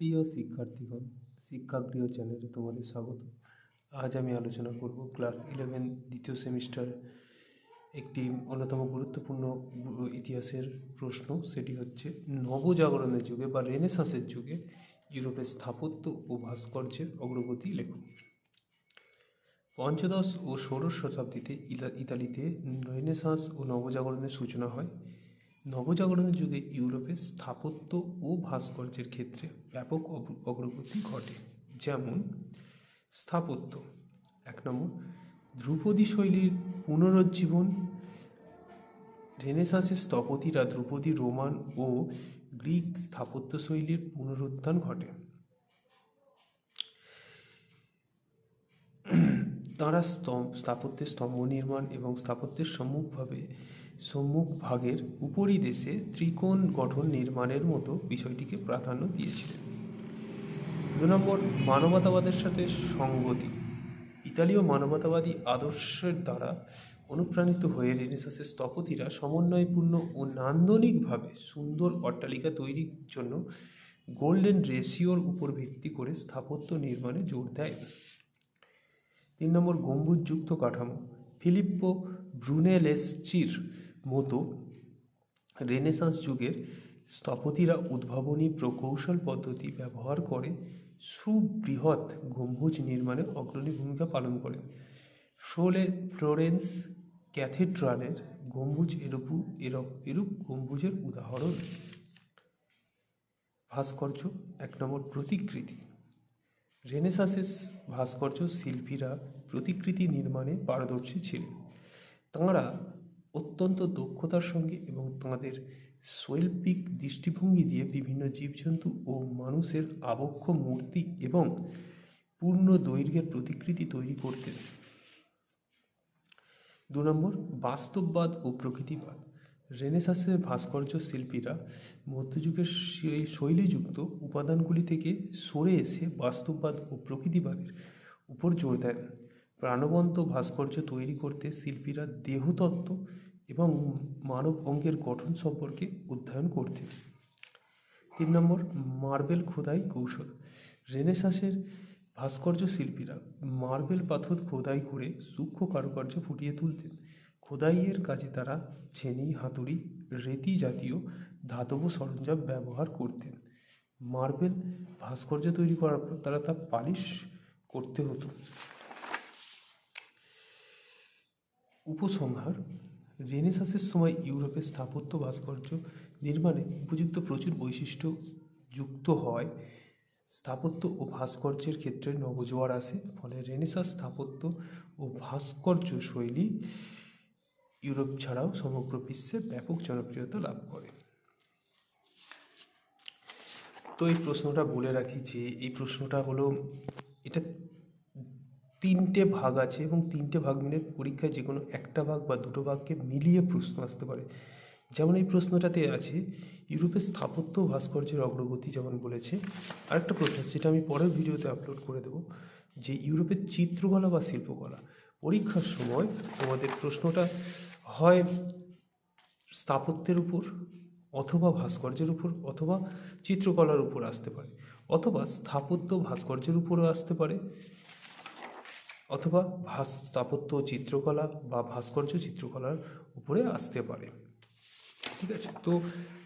প্রিয় শিক্ষার্থীগণ শিক্ষাগৃহ চ্যানেলে তোমাদের স্বাগত। আজ আমি আলোচনা করব ক্লাস ইলেভেন, দ্বিতীয় সেমিস্টার একটি অন্যতম গুরুত্বপূর্ণ ইতিহাসের প্রশ্ন। সেটি হচ্ছে, নবজাগরণের যুগে বা রেনেসাঁসের যুগে ইউরোপের স্থাপত্য ও ভাস্কর্যের অগ্রগতি লেখক। পঞ্চদশ ও ষোড়শ শতাব্দীতে ইতালিতে রেনেসাঁস ও নবজাগরণের সূচনা হয়। নবজাগরণের যুগে ইউরোপে স্থাপত্য ও ভাস্কর্যের ক্ষেত্রে ব্যাপক অগ্র- অগ্রগতি ঘটে। যেমন, স্থাপত্য, এক নম্বর, ধ্রুপদী শৈলীর পুনরুজ্জীবন, রেনেসাঁসের স্থপতিরা ধ্রুপদী রোমান ও গ্রিক স্থাপত্য শৈলীর পুনরুত্থান ঘটে। তারা স্তম্ভ, স্থাপত্যের স্তম্ভ নির্মাণ এবং স্থাপত্যের সম্মুখভাবে সম্মুখ ভাগের উপরিদেশে ত্রিকোণ গঠন নির্মাণের মতো বিষয়টিকে প্রাধান্য দিয়েছিলেন। দু নম্বর, মানবতাবাদের সাথে সঙ্গতি। ইতালীয় মানবতাবাদী আদর্শের দ্বারা অনুপ্রাণিত হয়ে রেনেসাসের স্থপতিরা সমন্বয়পূর্ণ ও নান্দনিকভাবে সুন্দর অট্টালিকা তৈরির জন্য গোল্ডেন রেশিওর উপর ভিত্তি করে স্থাপত্য নির্মাণে জোর দেয়। তিন নম্বর, গম্বুজযুক্ত কাঠামো। ফিলিপ্পো ব্রুনেলেসচির মতো রেনেসাঁস যুগের স্থপতিরা উদ্ভাবনী প্রকৌশল পদ্ধতি ব্যবহার করে সুবৃহৎ গম্বুজ নির্মাণে অগ্রণী ভূমিকা পালন করেন ফ্রোলে ফ্লোরেন্স ক্যাথেড্রালের গম্বুজ এরূপ এরূপ এরূপ গম্বুজের উদাহরণ। ভাস্কর্য, এক নম্বর প্রতিকৃতি। রেনেসাসের ভাস্কর্য শিল্পীরা প্রতিকৃতি নির্মাণে পারদর্শী ছিলেন। তাঁরা অত্যন্ত দক্ষতার সঙ্গে এবং তাঁদের শৈল্পিক দৃষ্টিভঙ্গি দিয়ে বিভিন্ন জীবজন্তু ও মানুষের আবক্ষ মূর্তি এবং পূর্ণ দৈর্ঘ্যের প্রতিকৃতি তৈরি করতেন। দু নম্বর, বাস্তববাদ ও প্রকৃতিবাদ। রেনেসাসের ভাস্কর্য শিল্পীরা মধ্যযুগের শৈলীযুক্ত উপাদানগুলি থেকে সরে এসে বাস্তববাদ ও প্রকৃতিবাদের উপর জোর দেন। প্রাণবন্ত ভাস্কর্য তৈরি করতে শিল্পীরা দেহতত্ত্ব এবং মানব অঙ্গের গঠন সম্পর্কে অধ্যয়ন করতেন। তিন নম্বর, মার্বেল খোদাই কৌশল। রেনেসাসের ভাস্কর্য শিল্পীরা মার্বেল পাথর খোদাই করে সূক্ষ্ম কারুকার্য ফুটিয়ে তুলতেন। খোদাইয়ের কাজে তারা ছেনি, হাতুড়ি, রেতি জাতীয় ধাতব সরঞ্জাম ব্যবহার করতেন। মার্বেল ভাস্কর্য তৈরি করার পর তারা তা পালিশ করতে হতো। উপসংহার রেনেসাসের সময় ইউরোপের স্থাপত্য ভাস্কর্য নির্মাণে উপযুক্ত প্রচুর বৈশিষ্ট্য যুক্ত হয়। স্থাপত্য ও ভাস্কর্যের ক্ষেত্রে নবজোয়ার আসে, ফলে রেনেসাস স্থাপত্য ও ভাস্কর্য শৈলী ইউরোপ ছাড়াও সমগ্র বিশ্বে ব্যাপক জনপ্রিয়তা লাভ করে। তো এই প্রশ্নটা বলে রাখি যে, এই প্রশ্নটা হলো, এটা তিনটে ভাগ আছে এবং তিনটে ভাগ মিলে পরীক্ষায় যে কোনো একটা ভাগ বা দুটো ভাগকে মিলিয়ে প্রশ্ন আসতে পারে। যেমন এই প্রশ্নটাতে আছে ইউরোপের স্থাপত্য ভাস্কর্যের অগ্রগতি যেমন বলেছে। আরেকটা প্রশ্ন যেটা আমি পরের ভিডিওতে আপলোড করে দেবো, যে ইউরোপের চিত্রকলা বা শিল্পকলা, পরীক্ষার সময় তোমাদের প্রশ্নটা হয় স্থাপত্যের উপর অথবা ভাস্কর্যের উপর অথবা চিত্রকলার উপর আসতে পারে, অথবা স্থাপত্য ভাস্কর্যের উপরও আসতে পারে। অথবা ভাস স্থাপত্য চিত্রকলা বা ভাস্কর্য চিত্রকলার উপরে আসতে পারে। ঠিক আছে? তো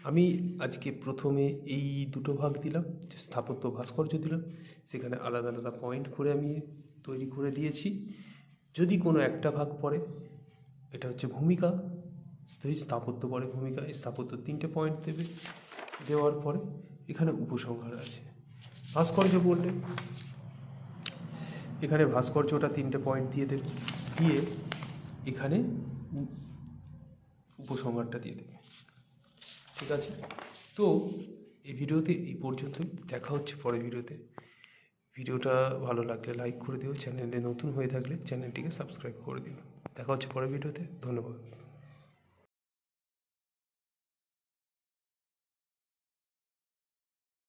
আমি আজকে প্রথমে এই দুটো ভাগ দিলাম, যে স্থাপত্য ভাস্কর্য দিলাম। সেখানে আলাদা আলাদা পয়েন্ট করে আমি তৈরি করে দিয়েছি। যদি কোনো একটা ভাগ পড়ে, এটা হচ্ছে ভূমিকা। স্থাপত্য পড়ে ভূমিকা, এই স্থাপত্য তিনটে পয়েন্ট দেবে। দেওয়ার পরে এখানে উপসংহার আছে। ভাস্কর্য বললে এখানে ভাস্কর্যটা তিনটে পয়েন্ট দিয়ে দেবে দিয়ে এখানে উপসংহারটা দিয়ে দেবে ঠিক আছে? তো এই ভিডিওতে এই পর্যন্ত দেখা হচ্ছে পরের ভিডিওতে। ভিডিওটা ভালো লাগলে লাইক করে দিও। চ্যানেলে নতুন হয়ে থাকলে চ্যানেলটিকে সাবস্ক্রাইব করে দিও। দেখা হচ্ছে পরের ভিডিওতে। ধন্যবাদ।